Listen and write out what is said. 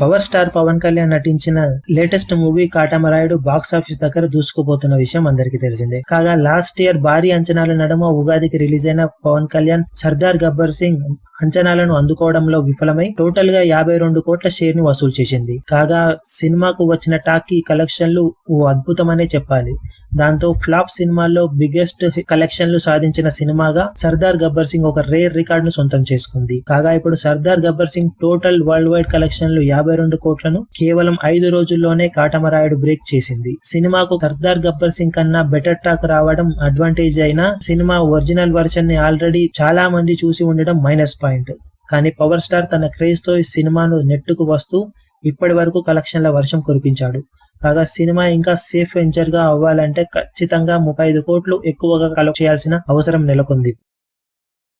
Power star Pawan Kalyan నటించిన latest movie Katamarayudu box office దగ్గర దూసుకుపోతున్న విషయం అందరికీ తెలిసిందే. కాగా లాస్ట్ ఇయర్ భారీ అంచనాల నడుమ ఉగాదికి రిలీజ్ అయిన పవన్ కళ్యాణ్ సర్దార్ గబ్బర్ సింగ్ అంచనాలను అందుకోవడంలో విఫలమై టోటల్గా యాభై రెండు కోట్ల షేర్ని వసూలు చేసింది. కాగా సినిమాకు వచ్చిన టాకీ కలెక్షన్లు ఓ అద్భుతమనే చెప్పాలి. దాంతో ఫ్లాప్ సినిమాల్లో బిగ్గెస్ట్ కలెక్షన్లు సాధించిన సినిమాగా సర్దార్ గబ్బర్ సింగ్ ఒక రేర్ రికార్డును సొంతం చేసుకుంది. కాగా ఇప్పుడు Sardaar Gabbar Singh total world wide కలెక్షన్లు యాభై రెండు కోట్లను కేవలం ఐదు రోజుల్లోనే కాటమరాయుడు బ్రేక్ చేసింది. సినిమాకు సర్దార్ గబ్బర్ సింగ్ కన్నా బెటర్ టాక్ రావడం అడ్వాంటేజ్ అయినా సినిమా ఒరిజినల్ వర్షన్ని ఆల్రెడీ చాలా మంది చూసి ఉండడం మైనస్ పాయింట్. కానీ పవర్ స్టార్ తన క్రేజ్తో ఈ సినిమాను నెట్టుకు వస్తూ ఇప్పటి వరకు కలెక్షన్ల వర్షం కురిపించాడు. కాగా సినిమా ఇంకా సేఫ్ వెంచర్గా అవ్వాలంటే ఖచ్చితంగా ముప్పై ఐదు కోట్లు ఎక్కువగా కలెక్ట్ చేయాల్సిన అవసరం నెలకొంది.